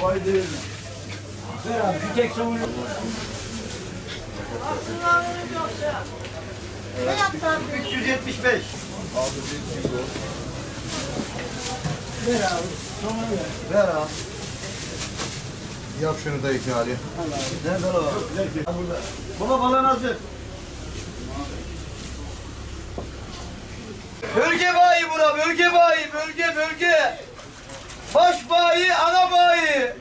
Kolay. Ver abi bir tek savunu. Ne yaptın abi? 375. Ver abi. Sonra ver. Yap şunu da iki hali. Nerede o? Burada. Baba balon hazır. Bölge bayi bura, bölge bayi, bölge, bölge. Baş bayi, ana bayi.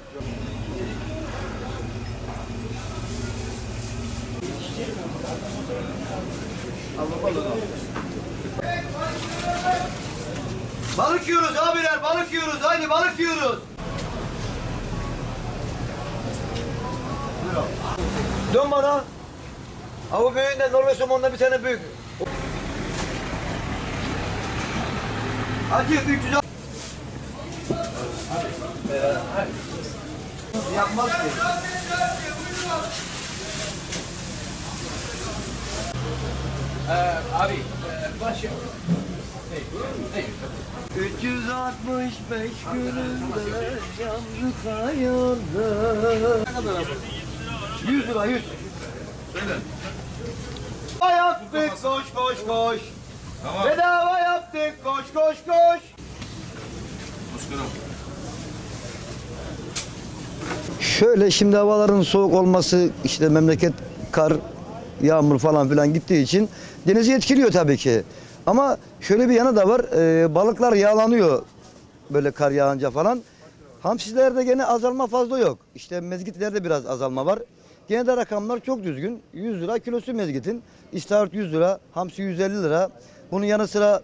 Balık yiyoruz abiler, balık yiyoruz. Haydi balık yiyoruz. Dön bana. Avu büyüğünden Norveç somonda bir tane büyük. Hacı 300 Yapmaz ki. Abi e, baş yap. 365 gününde yandık hayalda. 100 lira 100. Söyle. Yaptık koş koş koş. Tamam. Bedava yaptık koş koş koş. Şöyle şimdi havaların soğuk olması işte memleket kar, yağmur falan filan gittiği için denizi etkiliyor tabii ki. Ama şöyle bir yanı da var. e, balıklar yağlanıyor böyle kar yağınca falan. Hamsilerde gene azalma fazla yok. İşte mezgitlerde biraz azalma var. Gene de rakamlar çok düzgün. 100 lira kilosu mezgitin. İstavrit 100 lira, hamsi 150 lira. Bunun yanı sıra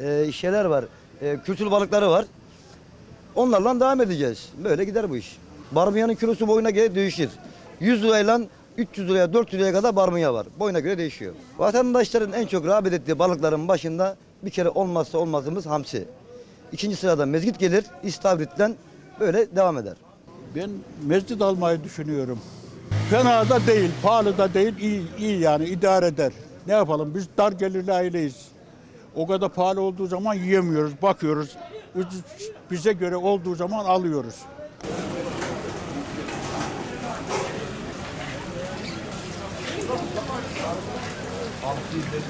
e, şeyler var. E, kültür balıkları var. Onlarla devam edeceğiz. Böyle gider bu iş. Barbunya'nın kilosu boyuna göre değişir. 100 lirayla 300 liraya 400 liraya kadar barbunya var. Boyuna göre değişiyor. Vatandaşların en çok rağbet ettiği balıkların başında bir kere olmazsa olmazımız hamsi. İkinci sırada mezgit gelir. İstavrit'ten böyle devam eder. Ben mescid almayı düşünüyorum. Fena da değil, pahalı da değil, iyi, iyi yani idare eder. Ne yapalım biz dar gelirli aileyiz. O kadar pahalı olduğu zaman yiyemiyoruz, bakıyoruz. Bize göre olduğu zaman alıyoruz. Altı yıldır